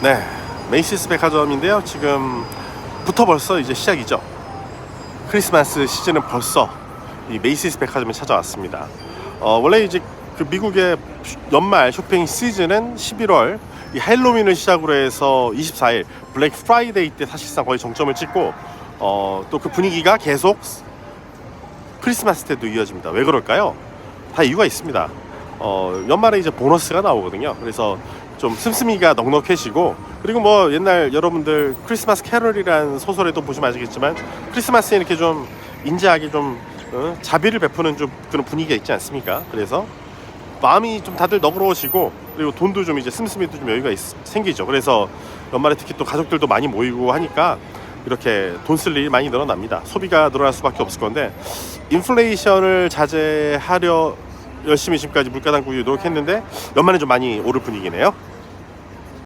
네, 메이시스 백화점인데요. 지금부터 벌써 이제 시작이죠. 크리스마스 시즌은 벌써 이 메이시스 백화점에 찾아왔습니다. 어, 원래 이제 그 미국의 연말 쇼핑 시즌은 11월 이 할로윈을 시작으로 해서 24일 블랙 프라이데이 때 사실상 거의 정점을 찍고 어, 또 그 분위기가 계속 크리스마스 때도 이어집니다. 왜 그럴까요? 다 이유가 있습니다. 어, 연말에 이제 보너스가 나오거든요. 그래서 좀 씀씀이가 넉넉해지고 그리고 뭐 옛날 여러분들 크리스마스 캐럴이란 소설에도 보시면 아시겠지만 크리스마스에 이렇게 좀 인자하게 좀 어, 자비를 베푸는 좀 그런 분위기가 있지 않습니까? 그래서 마음이 좀 다들 너그러워지고 그리고 돈도 좀 이제 씀씀이도 좀 여유가 있- 생기죠. 그래서 연말에 특히 또 가족들도 많이 모이고 하니까 이렇게 돈 쓸 일이 많이 늘어납니다. 소비가 늘어날 수밖에 없을 건데 인플레이션을 자제하려 열심히 지금까지 물가 당국이 노력했는데 연말에 좀 많이 오를 분위기네요.